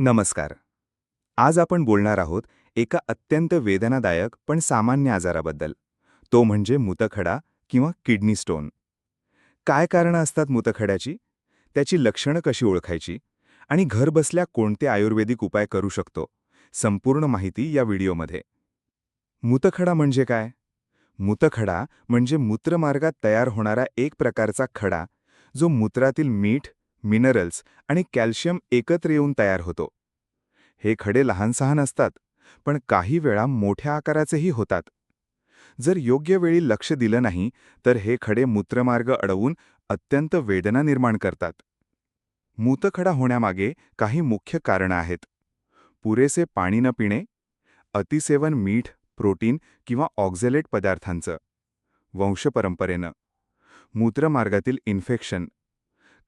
नमस्कार. आज आपण बोलणार आहोत एका अत्यंत वेदनादायक पण सामान्य आजाराबद्दल. तो म्हणजे मुतखडा किंवा किडनी स्टोन. काय कारणं असतात मुतखड्याची? त्याची लक्षणं कशी ओळखायची? आणि घरबसल्या कोणते आयुर्वेदिक उपाय करू शकतो? संपूर्ण माहिती या व्हिडिओमध्ये. मुतखडा म्हणजे काय? मुतखडा म्हणजे मूत्रमार्गात तयार होणारा एक प्रकारचा खडा जो मूत्रातील मीठ मिनरल्स आणि कॅल्शियम एकत्र येऊन तयार होतो. हे खडे लहानसहान असतात पण काही वेळा मोठ्या आकाराचेही होतात. जर योग्य वेळी लक्ष दिलं नाही तर हे खडे मूत्रमार्ग अडवून अत्यंत वेदना निर्माण करतात. मूतखडा होण्यामागे काही मुख्य कारणं आहेत. पुरेसे पाणी न पिणे अतिसेवन मीठ प्रोटीन किंवा ऑक्झेलेट पदार्थांचं. वंशपरंपरेनं. मूत्रमार्गातील इन्फेक्शन.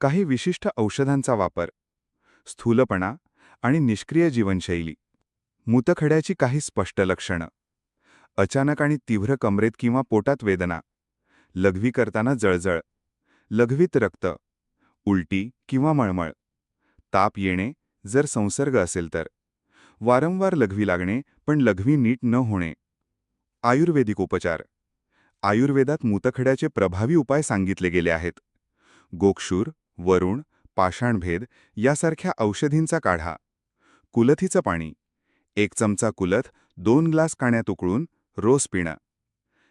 काही विशिष्ट औषधांचा वापर स्थूलपणा आणि निष्क्रिय जीवनशैली मूतखड्याची काही स्पष्ट लक्षणं अचानक आणि तीव्र कमरेत किंवा पोटात वेदना लघवी करताना जळजळ लघवीत रक्त उलटी किंवा मळमळ ताप येणे जर संसर्ग असेल तर वारंवार लघवी लागणे पण लघवी नीट न होणे. आयुर्वेदिक उपचार आयुर्वेदात मूतखड्याचे प्रभावी उपाय सांगितले गेले आहेत. गोक्षूर वरुण पाषाणभेद यासारख्या औषधींचा काढा. कुलथीचं पाणी. एक चमचा कुलथ दोन ग्लास काण्यात उकळून रोज पिणं.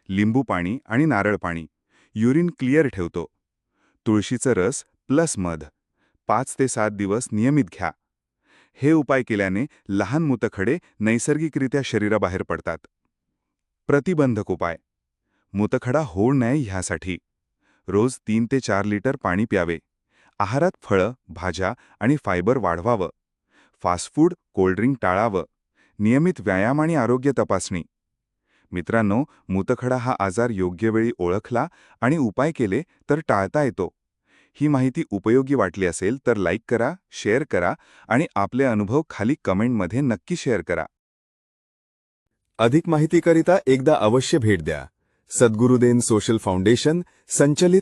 लिंबू पाणी आणि नारळ पाणी. युरिन क्लिअर ठेवतो. तुळशीचं रस प्लस मध. पाच ते सात दिवस नियमित घ्या. हे उपाय केल्याने लहान मुतखडे नैसर्गिकरित्या शरीराबाहेर पडतात. प्रतिबंधक उपाय. मुतखडा होऊ नये ह्यासाठी. रोज तीन ते चार लिटर पाणी प्यावे. आहारात फळं भाज्या आणि फायबर वाढवावं. फास्ट फूड कोल्ड्रिंक टाळावं. नियमित व्यायाम आणि आरोग्य तपासणी. मित्रांनो मूतखडा हा आजार योग्य वेळी ओळखला आणि उपाय केले तर टाळता येतो. ही माहिती उपयोगी वाटली असेल तर लाईक करा शेअर करा आणि आपले अनुभव खाली कमेंटमध्ये नक्की शेअर करा. अधिक माहितीकरिता एकदा अवश्य भेट द्या. सद्गुरुदेन सोशल फाउंडेशन संचलित